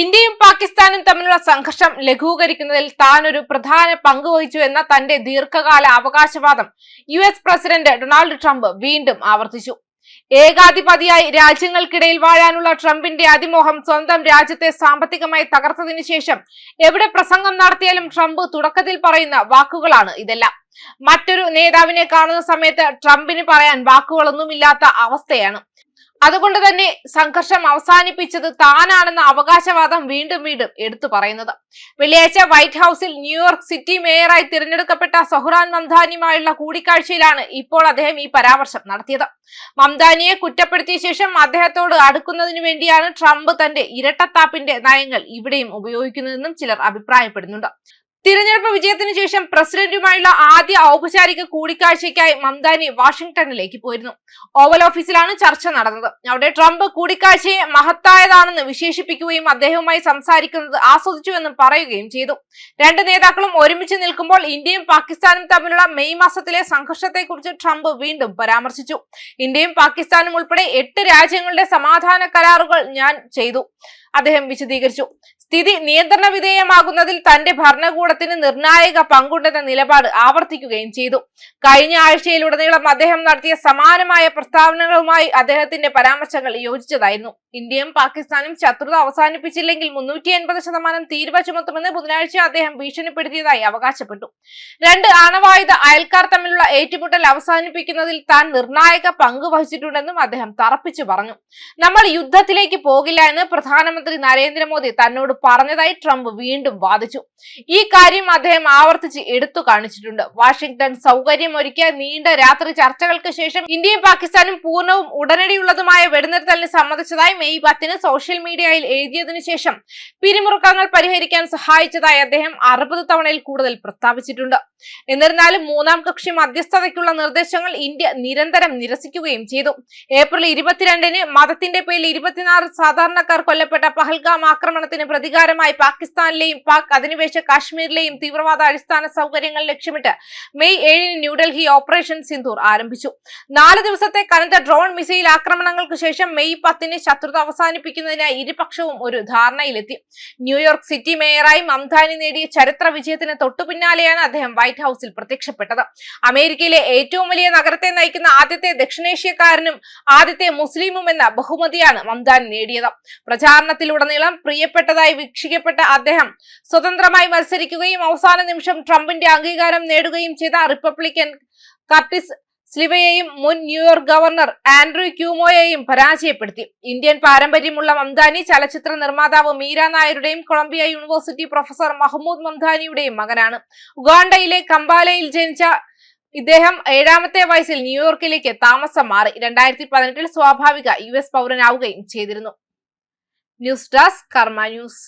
ഇന്ത്യയും പാകിസ്ഥാനും തമ്മിലുള്ള സംഘർഷം ലഘൂകരിക്കുന്നതിൽ താൻ ഒരു പ്രധാന പങ്ക് വഹിച്ചു എന്ന തന്റെ ദീർഘകാല അവകാശവാദം U S president Donald Trump വീണ്ടും ആവർത്തിച്ചു. ഏകാധിപതിയായി രാജ്യങ്ങൾക്കിടയിൽ വാഴാനുള്ള ട്രംപിന്റെ അതിമോഹം സ്വന്തം രാജ്യത്തെ സാമ്പത്തികമായി തകർത്തതിനു ശേഷം എവിടെ പ്രസംഗം നടത്തിയാലും ട്രംപ് തുടക്കത്തിൽ പറയുന്ന വാക്കുകളാണ് ഇതെല്ലാം. മറ്റൊരു നേതാവിനെ കാണുന്ന സമയത്ത് ട്രംപിന് പറയാൻ വാക്കുകളൊന്നുമില്ലാത്ത അവസ്ഥയാണ്. അതുകൊണ്ട് തന്നെ സംഘർഷം അവസാനിപ്പിച്ചത് താനാണെന്ന അവകാശവാദം വീണ്ടും വീണ്ടും എടുത്തു പറയുന്നത്. വെള്ളിയാഴ്ച വൈറ്റ് ഹൌസിൽ ന്യൂയോർക്ക് സിറ്റി മേയറായി തിരഞ്ഞെടുക്കപ്പെട്ട സൊഹ്റാൻ മംദാനിയുമായുള്ള കൂടിക്കാഴ്ചയിലാണ് ഇപ്പോൾ അദ്ദേഹം ഈ പരാമർശം നടത്തിയത്. മംദാനിയെ കുറ്റപ്പെടുത്തിയ ശേഷം അദ്ദേഹത്തോട് അടുക്കുന്നതിനു വേണ്ടിയാണ് ട്രംപ് തന്റെ ഇരട്ടത്താപ്പിന്റെ നയങ്ങൾ ഇവിടെയും ഉപയോഗിക്കുന്നതെന്നും ചിലർ അഭിപ്രായപ്പെടുന്നുണ്ട്. തിരഞ്ഞെടുപ്പ് വിജയത്തിന് ശേഷം പ്രസിഡന്റുമായുള്ള ആദ്യ ഔപചാരിക കൂടിക്കാഴ്ചയ്ക്കായി മംദാനി വാഷിംഗ്ടണിലേക്ക് പോയിരുന്നു. ഓവൽ ഓഫീസിലാണ് ചർച്ച നടന്നത്. അവിടെ ട്രംപ് കൂടിക്കാഴ്ചയെ മഹത്തായതാണെന്ന് വിശേഷിപ്പിക്കുകയും അദ്ദേഹവുമായി സംസാരിക്കുന്നത് ആസ്വദിച്ചുവെന്നും പറയുകയും ചെയ്തു. രണ്ട് നേതാക്കളും ഒരുമിച്ച് നിൽക്കുമ്പോൾ ഇന്ത്യയും പാകിസ്ഥാനും തമ്മിലുള്ള മെയ് മാസത്തിലെ സംഘർഷത്തെക്കുറിച്ച് ട്രംപ് വീണ്ടും പരാമർശിച്ചു. ഇന്ത്യയും പാകിസ്ഥാനും ഉൾപ്പെടെ എട്ട് രാജ്യങ്ങളുടെ സമാധാന കരാറുകൾ ഞാൻ ചെയ്തു. അദ്ദേഹം വിശദീകരിച്ചു. സ്ഥിതി നിയന്ത്രണ വിധേയമാകുന്നതിൽ തന്റെ ഭരണകൂടത്തിന് നിർണായക പങ്കുണ്ടെന്ന നിലപാട് ആവർത്തിക്കുകയും ചെയ്തു. കഴിഞ്ഞ ആഴ്ചയിലുടനീളം അദ്ദേഹം നടത്തിയ സമാനമായ പ്രസ്താവനകളുമായി അദ്ദേഹത്തിന്റെ പരാമർശങ്ങൾ യോജിച്ചതായിരുന്നു. ഇന്ത്യയും പാകിസ്ഥാനും ശത്രുത അവസാനിപ്പിച്ചില്ലെങ്കിൽ മുന്നൂറ്റി എൺപത് ശതമാനം തീരുവ ചുമത്തുമെന്ന് ബുധനാഴ്ച അദ്ദേഹം ഭീഷണിപ്പെടുത്തിയതായി അവകാശപ്പെട്ടു. രണ്ട് ആണവായുധ അയൽക്കാർ തമ്മിലുള്ള ഏറ്റുമുട്ടൽ അവസാനിപ്പിക്കുന്നതിൽ താൻ നിർണായക പങ്ക് വഹിച്ചിട്ടുണ്ടെന്നും അദ്ദേഹം തറപ്പിച്ചു പറഞ്ഞു. നമ്മൾ യുദ്ധത്തിലേക്ക് പോകില്ല എന്ന് പ്രധാനമന്ത്രി നരേന്ദ്രമോദി തന്നോട് പറഞ്ഞതായി ട്രംപ് വീണ്ടും വാദിച്ചു. ഈ കാര്യം അദ്ദേഹം ആവർത്തിച്ച് എടുത്തു കാണിച്ചിട്ടുണ്ട്. വാഷിംഗ്ടൺ സൗകര്യമൊരുക്കിയ നീണ്ട രാത്രി ചർച്ചകൾക്ക് ശേഷം ഇന്ത്യയും പാകിസ്ഥാനും പൂർണവും ഉടനടിയുള്ളതുമായ വെടിനിർത്തലിന് സമ്മതിച്ചതായി മെയ് പത്തിന് സോഷ്യൽ മീഡിയയിൽ എഴുതിയതിനു ശേഷം പിരിമുറുക്കങ്ങൾ പരിഹരിക്കാൻ സഹായിച്ചതായി അദ്ദേഹം അറുപത് തവണയിൽ കൂടുതൽ പ്രസ്താവിച്ചിട്ടുണ്ട്. എന്നിരുന്നാലും മൂന്നാം കക്ഷി മധ്യസ്ഥതയ്ക്കുള്ള നിർദ്ദേശങ്ങൾ ഇന്ത്യ നിരന്തരം നിരസിക്കുകയും ചെയ്തു. ഏപ്രിൽ ഇരുപത്തിരണ്ടിന് മതത്തിന്റെ പേരിൽ ഇരുപത്തിനാറ് സാധാരണക്കാർ കൊല്ലപ്പെട്ട പഹൽഗാം ആക്രമണത്തിന് പ്രതികാരമായി പാകിസ്ഥാനിലെയും പാക് അധിനിവേശ കാശ്മീരിലെയും തീവ്രവാദ അടിസ്ഥാന സൗകര്യങ്ങൾ ലക്ഷ്യമിട്ട് മെയ് ഏഴിന് ന്യൂഡൽഹി ഓപ്പറേഷൻ സിന്ധൂർ ആരംഭിച്ചു. നാല് ദിവസത്തെ കനത്ത ഡ്രോൺ മിസൈൽ ആക്രമണങ്ങൾക്ക് ശേഷം മെയ് പത്തിന് ശത്രുത അവസാനിപ്പിക്കുന്നതിനായി ഇരുപക്ഷവും ഒരു ധാരണയിലെത്തി. ന്യൂയോർക്ക് സിറ്റി മേയറായി മംതാനി നേടിയ ചരിത്ര വിജയത്തിന് തൊട്ടുപിന്നാലെയാണ് അദ്ദേഹം വൈറ്റ് ഹൌസിൽ പ്രത്യക്ഷപ്പെട്ടത്. അമേരിക്കയിലെ ഏറ്റവും വലിയ നഗരത്തെ നയിക്കുന്ന ആദ്യത്തെ ദക്ഷിണേഷ്യക്കാരനും ആദ്യത്തെ മുസ്ലിമും എന്ന ബഹുമതിയാണ് മംതാനി നേടിയത്. പ്രചാരണത്തിലുടനീളം പ്രിയപ്പെട്ടതായി വീക്ഷിക്കപ്പെട്ട അദ്ദേഹം സ്വതന്ത്രമായി മത്സരിക്കുകയും അവസാന നിമിഷം ട്രംപിന്റെ അംഗീകാരം നേടുകയും ചെയ്ത റിപ്പബ്ലിക്കൻ കർട്ടിസ് സ്ലിവയെയും മുൻ ന്യൂയോർക്ക് ഗവർണർ ആൻഡ്രൂ ക്യൂമോയെയും പരാജയപ്പെടുത്തി. ഇന്ത്യൻ പാരമ്പര്യമുള്ള മംദാനി ചലച്ചിത്ര നിർമ്മാതാവ് മീര നായരുടെയും കൊളംബിയ യൂണിവേഴ്സിറ്റി പ്രൊഫസർ മഹ്മൂദ് മംദാനിയുടെയും മകനാണ്. ഉഗാണ്ടയിലെ കമ്പാലയിൽ ജനിച്ച ഇദ്ദേഹം ഏഴാമത്തെ വയസ്സിൽ ന്യൂയോർക്കിലേക്ക് താമസം മാറി. രണ്ടായിരത്തി പതിനെട്ടിൽ സ്വാഭാവിക യു എസ് പൗരനാവുകയും ചെയ്തിരുന്നു. ന്യൂസ് ഡെസ്ക് കർമ്മ ന്യൂസ്